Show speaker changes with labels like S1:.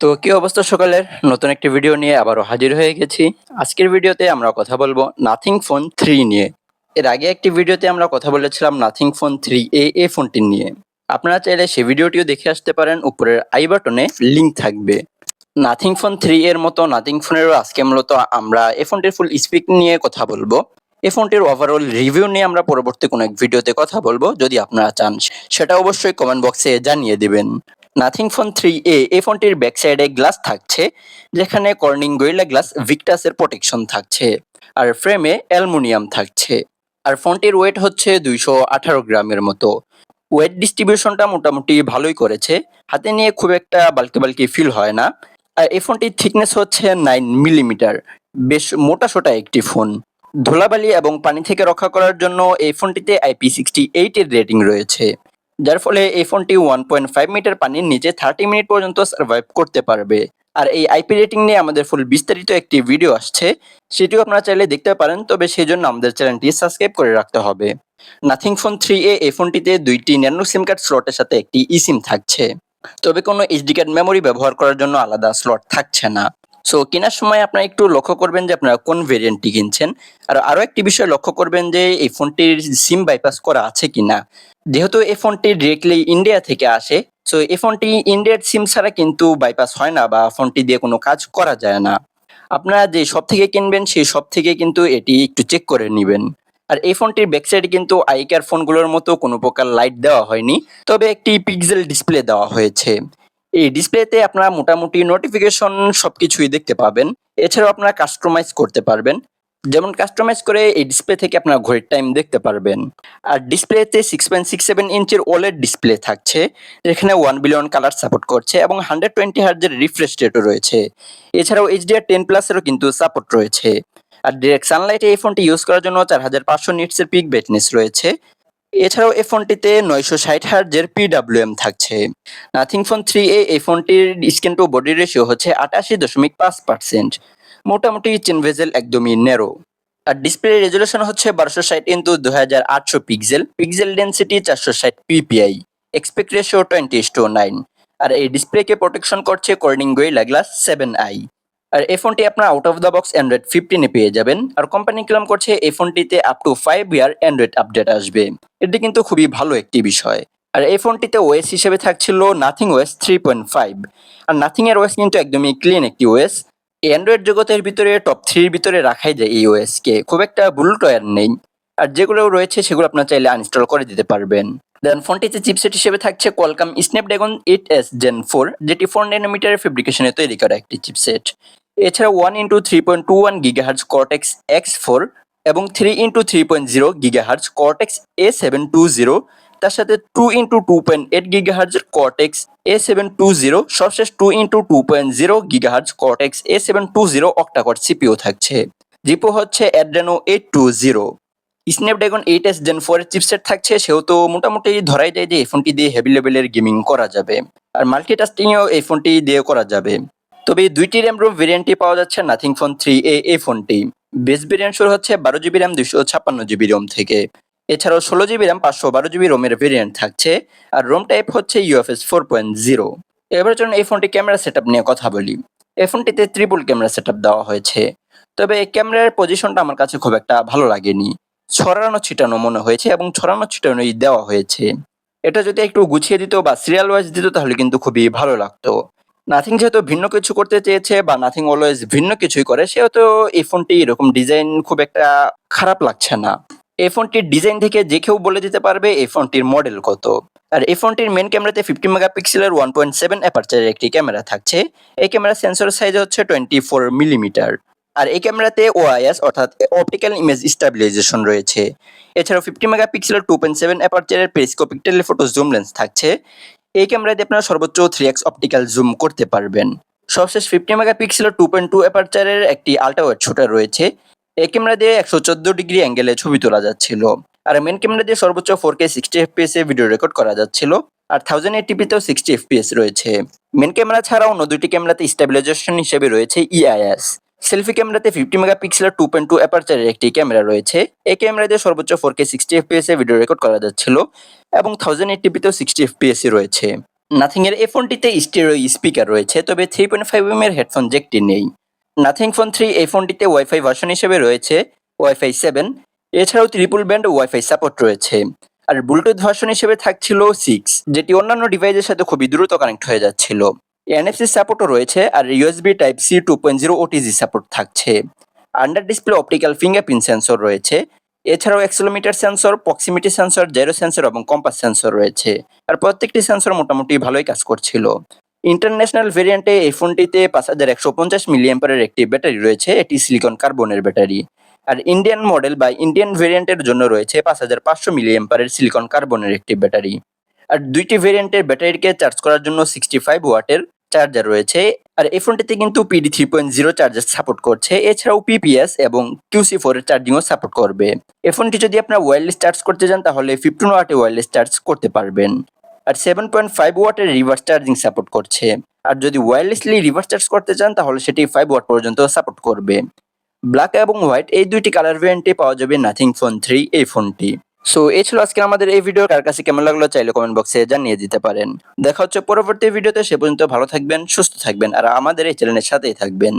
S1: তো কি অবস্থা সকালের? নতুন একটি ভিডিও নিয়ে আবারও হাজির হয়ে গেছি। আজকের ভিডিওতে আমরা কথা বলব নাথিং ফোন থ্রি নিয়ে। এর আগে একটি ভিডিওতে আমরা কথা বলেছিলাম নাথিং ফোন থ্রি এ এ ফোনটি নিয়ে। আপনারা চাইলে সেই ভিডিওটিও দেখে আসতে পারেন, উপরের আই বাটনে লিঙ্ক থাকবে। নাথিং ফোন থ্রি এর মতো নাথিং ফোনেরও আজকে মূলত আমরা এ ফোনটির ফুল স্পিক নিয়ে কথা বলব। এই ফোনটির ওভারঅল রিভিউ নিয়ে আমরা পরবর্তী কোনো এক ভিডিওতে কথা বলব। যদি আপনারা চান, সেটা অবশ্যই কমেন্ট বক্সে জানিয়ে দিবেন। নাথিং ফোন থ্রি এ এই ফোনটির ব্যাক সাইডে গ্লাস থাকছে, যেখানে কর্নিং গরিলা গ্লাস ভিক্টাসের প্রোটেকশন থাকছে, আর ফ্রেমে অ্যালুমিনিয়াম থাকছে, আর ফোনটির ওয়েট হচ্ছে দুইশো আঠারো গ্রামের মতো। ওয়েট ডিস্ট্রিবিউশনটা মোটামুটি ভালোই করেছে, হাতে নিয়ে খুব একটা বালকি বালকি ফিল হয় না, আর এই ফোনটির থিকনেস হচ্ছে নাইন মিলিমিটার বেশ মোটা সোটা একটি ফোন। ধুলাবালি এবং পানি থেকে রক্ষা করার জন্য এই ফোনটিতে আইপি সিক্সটি এইটের রেটিং রয়েছে। যার ফলে এই ফোনটি ওয়ান পয়েন্ট ফাইভ মিটার পানির নিচে থার্টি মিনিট পর্যন্ত সার্ভাইভ করতে পারবে। আর এই আইপি রেটিং নিয়ে আমাদের ফুল বিস্তারিত একটি ভিডিও আসছে, সেটিও আপনারা চাইলে দেখতে পারেন, তবে সেই জন্য আমাদের চ্যানেলটি সাবস্ক্রাইব করে রাখতে হবে। নাথিং ফোন থ্রি এ এই ফোনটিতে দুইটি ন্যানো সিম কার্ড স্লটের সাথে একটি ই সিম থাকছে। তবে কোনো এইচডি কার্ড মেমোরি ব্যবহার করার জন্য আলাদা স্লট থাকছে না। সো কেনার সময় আপনারা একটু লক্ষ্য করবেন যে আপনারা কোন ভেরিয়েন্টটি কিনছেন। আর আরও একটি বিষয় লক্ষ্য করবেন যে এই ফোনটির সিম বাইপাস করা আছে কিনা। যেহেতু এই ফোনটি ডিরেক্টলি ইন্ডিয়া থেকে আসে সো এই ফোনটি ইন্ডিয়ার সিম ছাড়া কিন্তু বাইপাস হয় না বা ফোনটি দিয়ে কোনো কাজ করা যায় না। আপনারা যে সব থেকে কিনবেন, সেই সব থেকে কিন্তু এটি একটু চেক করে নেবেন। আর এই ফোনটির ব্যাকসাইডে কিন্তু আইকার ফোনগুলোর মতো কোনো প্রকার লাইট দেওয়া হয়নি, তবে একটি পিক্সেল ডিসপ্লে দেওয়া হয়েছে। এই ডিসপ্লেতে আপনারা মোটামুটি নোটিফিকেশন সবকিছুই দেখতে পাবেন। এছাড়াও আপনারা কাস্টমাইজ করতে পারবেন। যেমন কাস্টমাইজ করে এই ডিসপ্লে থেকে আপনারা ঘড়ির টাইম দেখতে পারবেন। আর ডিসপ্লেতে সিক্স পয়েন্ট সিক্স সেভেন ইঞ্চের ওলেড ডিসপ্লে থাকছে। যেখানে ওয়ান বিলিয়ন কালার সাপোর্ট করছে এবং হান্ড্রেড টোয়েন্টি হার্জের রিফ্রেশ রেটও রয়েছে। এছাড়াও এইচডিআর টেন প্লাসেরও কিন্তু সাপোর্ট রয়েছে। আর ডিরেক্ট সানলাইটে এই ফোনটি ইউজ করার জন্য চার হাজার পাঁচশো নিটসের পিক ব্রাইটনেস রয়েছে। এছাড়াও এই ফোনটিতে নয়শো ষাট হার্জের পিডাব্লিউএম থাকছে। নাথিং ফোন থ্রি এ এই ফোনটির স্ক্রিন টু বডি রেশিও হচ্ছে আটাশি দশমিক পাঁচ পার্সেন্ট মোটামুটি চেন ভেজেল একদমই ন্যারো আর ডিসপ্লে রেজুলেশন হচ্ছে বারোশো ষাট ইন্টু দু হাজার আটশো পিক্সেল পিক্সেল ডেন্সিটি চারশো ষাট PPI aspect ratio twenty two nine আর এই ডিসপ্লেকে প্রোটেকশন করছে Corning Gorilla glass seven I আর এই ফোনটি আপনার out of the box Android ফিফটিনে পেয়ে যাবেন। আর কোম্পানি ক্লেম করছে এই ফোনটিতে up to five year Android update আসবে। এটি কিন্তু খুবই ভালো একটি বিষয়। আর এই ফোনটিতে ওয়েস হিসেবে থাকছিল Nothing OS three point five আর নাথিং এর ওএস কিন্তু একদমই ক্লিন একটি ওএস অ্যান্ড্রয়েড জগতের ভিতরে টপ থ্রির ভিতরে রাখাই যায় এই ওএস কে। খুব একটা ভুল টয়ার নেই। আর যেগুলো রয়েছে সেগুলো আপনার চাইলে আনইনস্টল করে দিতে পারবেন। দেন ফোনটিতে চিপসেট হিসেবে থাকছে Qualcomm Snapdragon eight S gen four যেটি ফোর নাইনোমিটারের ফেব্রিকেশনে তৈরি করা একটি চিপসেট এছাড়া one into three point two one gigahertz Cortex X four এবং three into three point zero gigahertz Cortex A seven two zero তার সাথে two into two point eight gigahertz Cortex A seven two zero সবশেষ two into two point zero gigahertz Cortex A seven two zero octacore CPU থাকছে। জিপো হচ্ছে Adreno eight two zero Snapdragon eight S gen four chipset থাকছে, সেহেতু মোটামুটি ধরাই যায় যে এই ফোনটি দিয়ে হেভি লেভেলের গেমিং করা যাবে। আর মাল্টিটাস্কিংও এই ফোনটি দিয়ে করা যাবে। তবে দুইটি র্যাম রোম ভেরিয়েন্টই পাওয়া যাচ্ছে নাথিং ফোন থ্রি এ এই ফোনটি বেস ভেরিয়েন্ট শুরু হচ্ছে বারো জিবি র্যাম দুশো ছাপ্পান্ন জিবি রোম থেকে। এছাড়াও ষোলো জিবি র্যাম পাঁচশো বারো জিবি রোমের ভেরিয়েন্ট থাকছে। আর রোম টাইপ হচ্ছে ইউএফএস ফোর পয়েন্ট জিরো এবার জন্য এই ফোনটি ক্যামেরা সেট নিয়ে কথা বলি। এই ফোনটিতে ত্রিপুল ক্যামেরা সেট দেওয়া হয়েছে। তবে এই ক্যামেরার পজিশনটা আমার কাছে খুব একটা ভালো লাগেনি। ছড়ানো ছিটানো মনে হয়েছে এবং ছড়ানো ছিটানোই দেওয়া হয়েছে। এটা যদি একটু গুছিয়ে দিত বা সিরিয়াল ওয়াইজ দিত তাহলে কিন্তু খুবই ভালো লাগতো। নাথিং যেহেতু ভিন্ন কিছু করতে চেয়েছে বা নাথিং অলওয়েজ ভিন্ন কিছুই করে, সেহেতু এই ফোনটি এরকম ডিজাইন খুব একটা খারাপ লাগছে না। এই ফোনটির ডিজাইন থেকে যে কেউ বলে দিতে পারবে এই ফোনটির মডেল কত। আর এই ফোনটির মেন ক্যামেরাতে ফিফটি মেগাপিক্সেলের ওয়ান পয়েন্ট সেভেন অ্যাপারচারের একটি ক্যামেরা থাকছে। এই ক্যামেরা সেন্সর সাইজ হচ্ছে টোয়েন্টি ফোর মিলিমিটার আর এই ক্যামেরাতে ওআইএস অর্থাৎ অপটিক্যাল ইমেজ স্টাবিলাইজেশন রয়েছে। এছাড়াও ফিফটি মেগাপিক্সেলের টু পয়েন্ট সেভেন অ্যাপারচারের পেরিস্কোপিক টেলিফোটো জুম লেন্স থাকছে। এই ক্যামেরাতে আপনারা সর্বোচ্চ থ্রি এক্স অপটিক্যাল জুম করতে পারবেন। সবশেষ ফিফটি মেগাপিক্সেলের টু পয়েন্ট টু অ্যাপারচারের একটি আল্ট্রা ওয়েট শুটার রয়েছে। এই ক্যামেরা দিয়ে একশো চোদ্দ ডিগ্রি অ্যাঙ্গেলে ছবি তোলা যাচ্ছিল। আর মেন ক্যামেরা দিয়ে সর্বোচ্চ ফোর কে সিক্সটি এফপিএস এ ভিডিও রেকর্ড করা যাচ্ছিল। আর থাউজেন্ড এইটিপিতেও সিক্সটি এফপিএস রয়েছে। মেন ক্যামেরা ছাড়াও অন্য দুইটি ক্যামেরাতে স্টেবিলাইজেশন হিসেবে রয়েছে E ইআইএস সেলফি ক্যামেরাতে ফিফটি মেগাপিক্সেলের টু পয়েন্ট টু অ্যাপারচারের একটি ক্যামেরা রয়েছে। এই ক্যামেরা দিয়ে সর্বোচ্চ ফোর কে সিক্সটি এফপিএস এ ভিডিও রেকর্ড করা যাচ্ছিল এবং থাউজেন্ড এইটিপিতেও সিক্সটি এফপিএস রয়েছে। নাথিং এর এই ফোনটিতে স্টেরিও স্পিকার রয়েছে, তবে থ্রি পয়েন্ট ফাইভ এম এর হেডফোন জ্যাকটি নেই। নাথিং ফোন থ্রি এই ফোনটিতে ওয়াইফাই ভার্সন হিসেবে রয়েছে ওয়াইফাই সেভেন এছাড়াও ত্রিপুল ব্যান্ড ওয়াইফাই সাপোর্ট রয়েছে। আর ব্লুটুথ ভার্সন হিসেবে থাকছিল সিক্স যেটি অন্যান্য ডিভাইসের সাথে খুবই দ্রুত কানেক্ট হয়ে যাচ্ছিল। এনএফসি সাপোর্টও রয়েছে আর USB type C two point zero OTG support থাকছে। Under display optical fingerprint sensor রয়েছে। এছাড়াও accelerometer sensor proximity sensor gyro sensor এবং কম্পাস সেন্সর রয়েছে। আর প্রত্যেকটি সেন্সর মোটামুটি ভালোই কাজ করছিল। ইন্টারন্যাশনাল ভেরিয়েন্টে এই ফোনটিতে পাঁচ হাজার একশো পঞ্চাশ মিলিয়াম্পারের একটি ব্যাটারি রয়েছে। এটি সিলিকন কার্বনের ব্যাটারি। আর ইন্ডিয়ান মডেল বা ইন্ডিয়ান ভেরিয়েন্টের জন্য রয়েছে পাঁচ হাজার পাঁচশো মিলিয়াম্পারের সিলিকন কার্বনের একটি ব্যাটারি। আর দুইটি ভেরিয়েন্টের ব্যাটারিকে চার্জ করার জন্য সিক্সটি ফাইভ ওয়াটের চার্জার রয়েছে। আর এই ফোনটিতে কিন্তু PD three point zero charger support করছে। এছাড়াও পিপিএস এবং কিউসি ফোর এর চার্জিংও সাপোর্ট করবে। এই ফোনটি যদি আপনার ওয়্যারলেস চার্জ করতে যান তাহলে ফিফটিন ওয়াটে ওয়্যারলেস চার্জ করতে পারবেন। আর সেভেন পয়েন্ট ফাইভ ওয়াটের রিভার্স চার্জিং সাপোর্ট করছে। আর যদি ওয়্যারলেসলি রিভার্স চার্জ করতে চান, তাহলে সেটি ফাইভ ওয়াট পর্যন্ত সাপোর্ট করবে। ব্ল্যাক এবং হোয়াইট এই দুইটি কালার ভেরিয়েন্টে পাওয়া যাবে নাথিং ফোন থ্রি এই ফোনটি। সো এই ছিল আজকে আমাদের এই ভিডিও কার কাছে কেমন লাগল চাইলে কমেন্ট বক্সে জানিয়ে দিতে পারেন। দেখা হচ্ছে পরবর্তী ভিডিওতে সে পর্যন্ত ভালো থাকবেন, সুস্থ থাকবেন, আর আমাদের এই চ্যানেলের সাথেই থাকবেন।